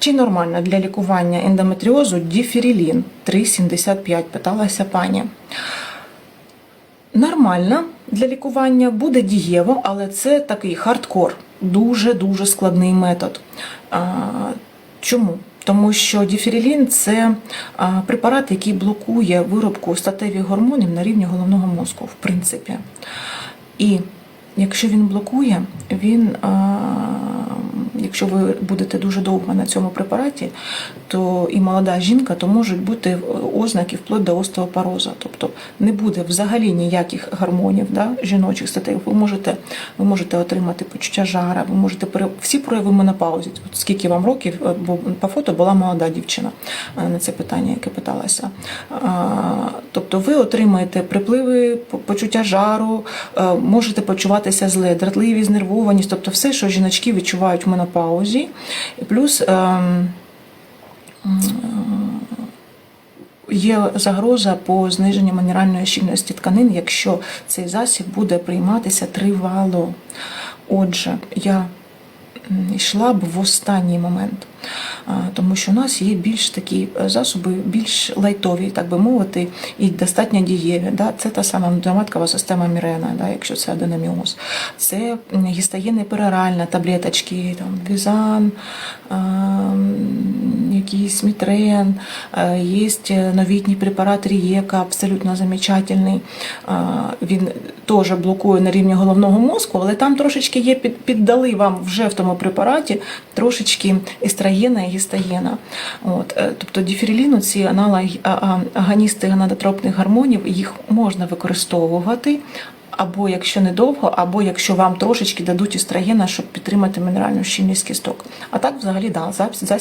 Чи нормально для лікування ендометріозу діферілін 3,75? питалася пані. Нормально для лікування буде дієво, але це такий хардкор, дуже-дуже складний метод. Чому? Тому що діферілін це препарат, який блокує виробку статевих гормонів на рівні головного мозку, в принципі. І якщо він блокує, він, якщо ви будете дуже довго на цьому препараті, то і молода жінка, то можуть бути ознаки вплоть до остеопороза. Тобто не буде взагалі ніяких гормонів да, жіночих статей. Ви можете, ви можете отримати почуття жара, ви можете пере... всі прояви менопаузи. От скільки вам років, е, бо по фото була молода дівчина е, на це питання, яке питалася. Тобто ви отримаєте припливи, почуття жару, е, можете почуватися зле, дратливість, знервованість, тобто все, що жіночки відчувають в менопаузі. І плюс ем, є загроза по зниженню мінеральної щільності тканин, якщо цей засіб буде прийматися тривало. Отже, я йшла б в останній момент, тому що у нас є більш такі е, засоби, більш лайтові, так би мовити, і достатньо дієві. Да? Це та сама доматкова система Мірена, да? якщо це аденоміоз. Це гістаєни пероральна таблеточки, там, візан, якийсь мітрен, є новітній препарат Рієка, абсолютно замечательний. Е, Він теж блокує на рівні головного мозку, але там трошечки є, піддали вам вже в тому препараті трошечки естрогена і гістогена. От, е, тобто діферіліну, ці аналоги, агоністи гонадотропних гормонів, їх можна використовувати. Або якщо недовго, або якщо вам трошечки дадуть естрогена, щоб підтримати мінеральну щільність кісток. А так, взагалі, да, запис